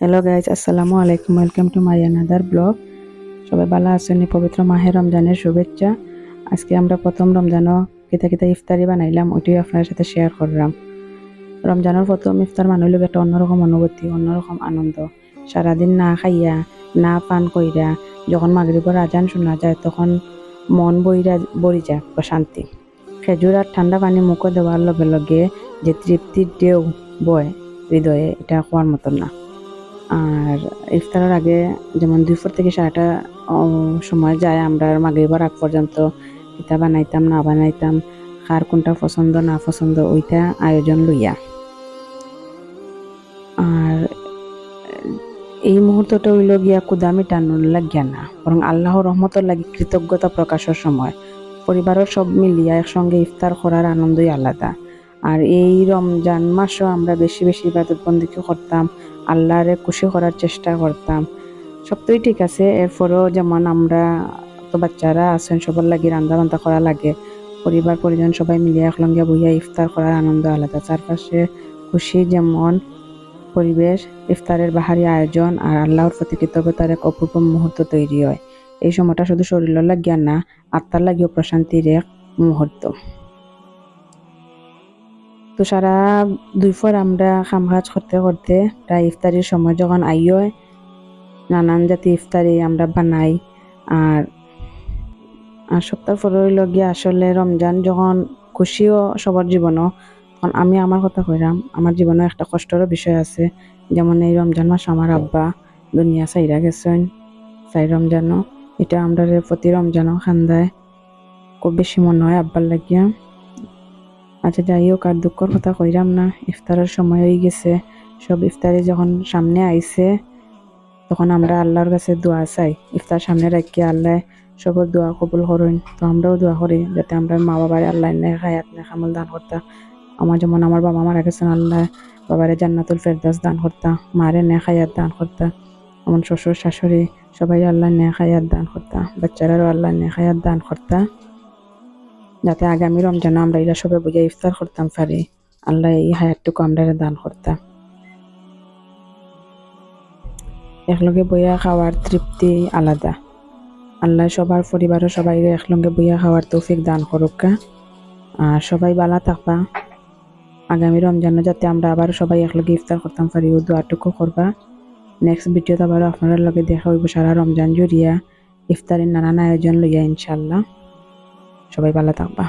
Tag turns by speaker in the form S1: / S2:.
S1: Hello guys আসসালামু আলাইকুম welcome to my another blog সবাই ভালো আছেন? পবিত্র মাহে রমজানের শুভেচ্ছা। আজকে আমরা প্রথম রমজানও কিতা কিতা ইফতারি বানাইলাম। ওইটাই আপনার সাথে শেয়ার করলাম। রমজানের প্রথম ইফতার মানুষ লোক একটা অন্যরকম অনুভূতি, অন্যরকম আনন্দ। সারাদিন না খাইয়া, না পান কইরা, যখন মাগরিবর আজান শোনা যায়, তখন মন বইরা বরি যায় প্রশান্তি খেজুর আর ঠান্ডা পানি মুখে দেওয়ার লগে লগে যে তৃপ্তির ঢেউ বয় হৃদয়ে, এটা হওয়ার মতন না। আর ইফতারের আগে যেমন দুপুর থেকে সারাটা সময় যায়, আমরা মাগরিবার আগ পর্যন্ত কিতা বানাইতাম, না বানাইতাম, কার কোনটা পছন্দ, না পছন্দ, ওইটা আয়োজন লইয়া। আর এই মুহূর্তটা হইল গিয়া কুদামি টানুর লাগিয়া না, বরং আল্লাহর রহমতের লাগি কৃতজ্ঞতা প্রকাশের সময়। পরিবারের সব মিলিয়া একসঙ্গে ইফতার করার আনন্দই আলাদা। আর এই রমজান মাসও আমরা বেশি বেশি ইবাদত বন্দিকে করতাম, আল্লাহরে খুশি করার চেষ্টা করতাম। সবটাই ঠিক আছে, এরপরেও যেমন আমরা তো বাচ্চারা আছেন, সবার লাগি রান্না বান্না করা লাগে। পরিবার, পরিজন সবাই মিলিয়ে একলঙ্গে বইয়া ইফতার করার আনন্দ আলাদা। চারপাশে খুশি যেমন পরিবেশ, ইফতারের বাহারি আয়োজন আর আল্লাহর প্রতি কৃতজ্ঞতার এক অপূর্ব মুহূর্ত তৈরি হয়। এই সময়টা শুধু শরীরের লাগিয়া না, আত্মার লাগিও প্রশান্তির এক মুহূর্ত। তো সারা দুই পর আমরা কাম কাজ করতে করতে প্রায় ইফতারির সময় যখন আইও নানান জাতি ইফতারি আমরা বানাই। আর আর সপ্তাহ হইল গিয়ে আসলে রমজান যখন খুশিও সবার জীবনও, তখন আমি আমার কথা কইরাম, আমার জীবনে একটা কষ্টেরও বিষয় আছে। যেমন এই রমজান মাস আমার আব্বা দুনিয়া সাইরা গেছেন সাই রমজানও। এটা আমরা প্রতি রমজানও খান্দায়। খুব বেশি মনে হয় আব্বার লাগিয়া। আচ্ছা যাই হোক আর দুঃখর কথা কইরাম না, ইফতারের সময় হয়ে গেছে। সব ইফতারি যখন সামনে আইছে, তখন আমরা আল্লাহর কাছে দোয়া চাই। ইফতার সামনে রাখি আল্লাহ সবর দোয়া কবুল করেন। তো আমরাও দোয়া করি যাতে আমরা মা বাবার আল্লাহ নে খায়াত নে খামল দান করতা। আমার যেমন আমার বাবা মারা গেছেন, আল্লাহ বাবারে জান্নাতুল ফেরদাস দান করতা, মারে নে খায়াত দান করতা। আমার শ্বশুর, শাশুড়ি সবাই আল্লাহ নে খায়াত দান করতা বাচ্চারারও আল্লাহ নে খায়াত দান করতা। যাতে আগামী রমজানে আমরা এরা সবাই বুঝে ইফতার করতাম পারি। আল্লাহ এই হায়াতটুকু আমরা দান করতাম। একলগে বইয়া খাওয়ার তৃপ্তি আলাদা। আল্লাহ সবার পরিবারের সবাই একলগে বইয়া খাওয়ার তৌফিক দান করুকা আর সবাই বালা থাকবা। আগামী রমজানে যাতে আমরা আবার সবাই একলগে ইফতার করতাম পারি, ও দোয়াটুকু করবা। নেক্সট ভিডিওতে আবার আপনার লগে দেখা হইব সারা রমজান জুড়িয়া। ইফতারের নানান আয়োজন লইয়া ইনশাল্লাহ সবাই ভালো থাকবা।